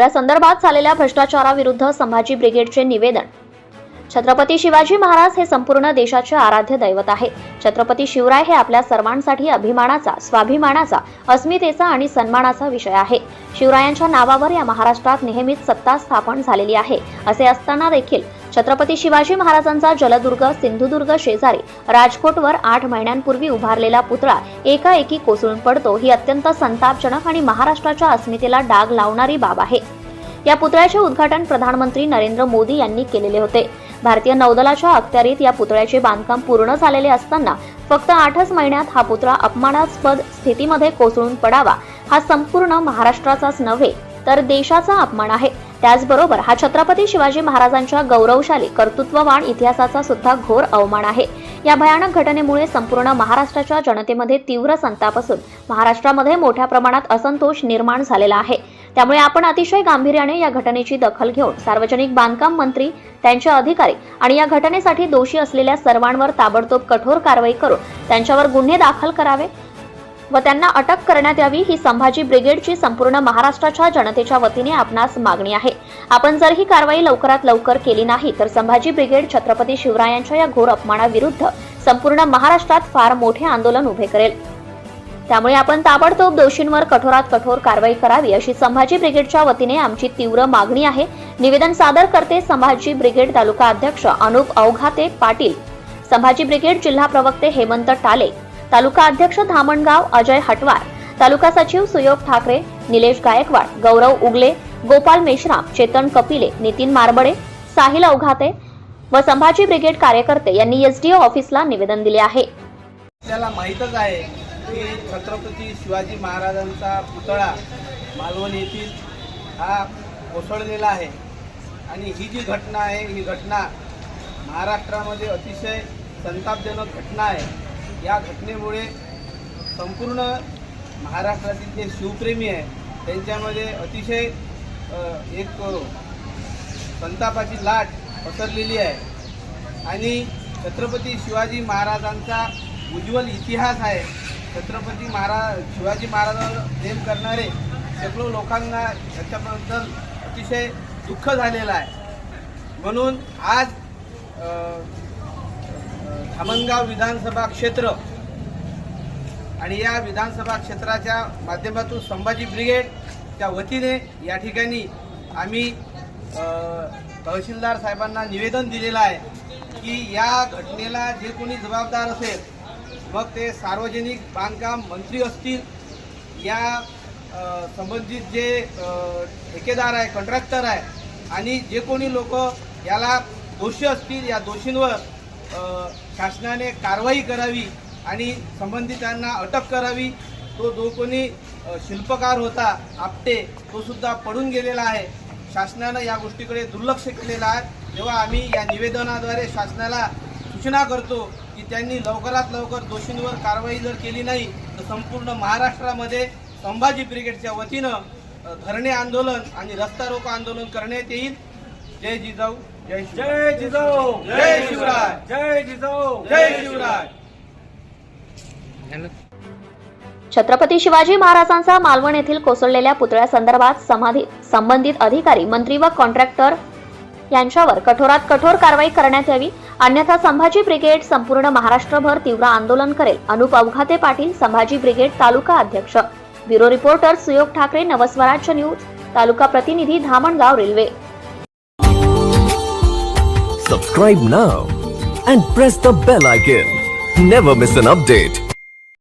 पुतळ्यासंदर्भात झालेल्या भ्रष्टाचाराविरुद्ध संभाजी ब्रिगेडचे निवेदन छत्रपती शिवाजी महाराज हे संपूर्ण देशाचे आराध्य दैवत आहे. छत्रपती शिवराय हे आपल्या सर्वांसाठी अभिमानाचा स्वाभिमानाचा अस्मितेचा आणि सन्मानाचा विषय आहे. शिवरायांच्या नावावर या महाराष्ट्रात नेहमीच सत्ता स्थापन झालेली आहे. असे असताना देखील छत्रपती शिवाजी महाराजांचा जलदुर्ग सिंधुदुर्ग शेजारी राजकोटवर आठ महिन्यांपूर्वी उभारलेला पुतळा एकाएकी कोसळून पडतो. ही अत्यंत संतापजनक आणि महाराष्ट्राच्या अस्मितेला डाग लावणारी बाब आहे. या पुतळ्याचे उद्घाटन प्रधानमंत्री नरेंद्र मोदी यांनी केलेले होते. भारतीय नौदलाच्या अखत्यारीत या पुतळ्याचे बांधकाम पूर्ण झालेले असताना फक्त आठच महिन्यात हा पुतळा अपमानास्पद स्थितीमध्ये कोसळून पडावा हा संपूर्ण महाराष्ट्राचाच नव्हे तर देशाचा अपमान आहे. त्याचबरोबर हा छत्रपती शिवाजी महाराजांच्या गौरवशाली कर्तृत्ववान इतिहासाचा सुद्धा घोर अवमान आहे. या भयानक घटनेमुळे संपूर्ण महाराष्ट्राच्या जनतेमध्ये तीव्र संताप असून महाराष्ट्रामध्ये मोठ्या प्रमाणात असंतोष निर्माण झालेला आहे. त्यामुळे आपण अतिशय गांभीर्याने या घटनेची दखल घेऊन सार्वजनिक बांधकाम मंत्री त्यांचे अधिकारी आणि या घटनेसाठी दोषी असलेल्या सर्वांवर ताबडतोब कठोर कारवाई करून त्यांच्यावर गुन्हे दाखल करावे व त्यांना अटक करण्यात यावी ही संभाजी ब्रिगेडची संपूर्ण महाराष्ट्राच्या जनतेच्या वतीने आपणास मागणी आहे. आपण जर ही कारवाई लवकरात लवकर केली नाही तर संभाजी ब्रिगेड छत्रपती शिवरायांच्या या घोर अपमानाविरुद्ध संपूर्ण महाराष्ट्रात फार मोठे आंदोलन उभे करेल. त्यामुळे आपण ताबडतोब दोषींवर कठोरात कठोर कारवाई करावी अशी संभाजी ब्रिगेडच्या वतीने आमची तीव्र मागणी आहे. निवेदन सादर करते संभाजी ब्रिगेड तालुका अध्यक्ष अनुप अवघाते पाटील. संभाजी ब्रिगेड जिल्हा प्रवक्ते हेमंत टाले. तालुका अध्यक्ष धामणगाव अजय हटवार. तालुका सचिव सुयोग ठाकरे निलेश गायकवाड गौरव उगले गोपाल मेश्राम चेतन कपिले नितीन मारबडे साहिल अवघाते व संभाजी ब्रिगेड कार्यकर्ते यांनी एसडीओ ऑफिसला निवेदन दिले आहे. आपल्याला माहीतच आहे की छत्रपती शिवाजी महाराजांचा पुतळा मालवण येथील हा कोसळलेला आहे. आणि ही जी घटना आहे ही घटना महाराष्ट्रामध्ये अतिशय संतापजनक घटना आहे. या घटनेमुळे संपूर्ण महाराष्ट्रातील जे शिवप्रेमी आहे त्यांच्यामध्ये अतिशय एक संतापाची लाट पसरलेली आहे. आणि छत्रपती शिवाजी महाराजांचा उज्ज्वल इतिहास आहे. छत्रपती महाराज शिवाजी महाराजांवर प्रेम करणारे शेकडो लोकांना याच्याबद्दल अतिशय दुःख झालेलं आहे. म्हणून आज धामणगाव विधानसभा क्षेत्र आणि या विधानसभा क्षेत्राच्या माध्यमातून संभाजी ब्रिगेडच्या वतीने या ठिकाणी आम्ही तहसीलदार साहेबांना निवेदन दिलेलं आहे की या घटनेला जे कोणी जबाबदार असेल मग ते सार्वजनिक बांधकाम मंत्री असतील या संबंधित जे ठेकेदार आहे कॉन्ट्रॅक्टर आहे आणि जे कोणी लोक याला दोषी असतील या दोषींवर शासनाने कारवाई करावी आणि संबंधितांना अटक करावी तो जो कोणी शिल्पकार होता आपटे तो सुद्धा पडून गेलेला आहे. शासनानं या गोष्टीकडे दुर्लक्ष केलेलं आहे. तेव्हा आम्ही या निवेदनाद्वारे शासनाला सूचना करतो की त्यांनी लवकरात लवकर दोषींवर कारवाई जर केली नाही तर संपूर्ण महाराष्ट्रामध्ये संभाजी ब्रिगेडच्या वतीनं धरणे आंदोलन आणि रस्ता रोको आंदोलन करण्यात येईल. जय जिजाऊ जय शिवराय. जय जिजाऊ. जय शिवराय. जय जिजाऊ. जय शिवराय. छत्रपती शिवाजी महाराजांचा मालवण येथील कोसळलेल्या पुतळ्यासंदर्भात समाधी संबंधित अधिकारी मंत्री व कॉन्ट्रॅक्टर यांच्यावर कठोरात कठोर कारवाई करण्यात यावी. अन्यथा संभाजी ब्रिगेड संपूर्ण महाराष्ट्रभर तीव्र आंदोलन करेल. अनुप अवघाते पाटील संभाजी ब्रिगेड तालुका अध्यक्ष. Bureau reporter Suyog Thakare Navswarajya news तालुका प्रतिनिधी Dhamangaon railway. Subscribe now and press the bell icon never miss an update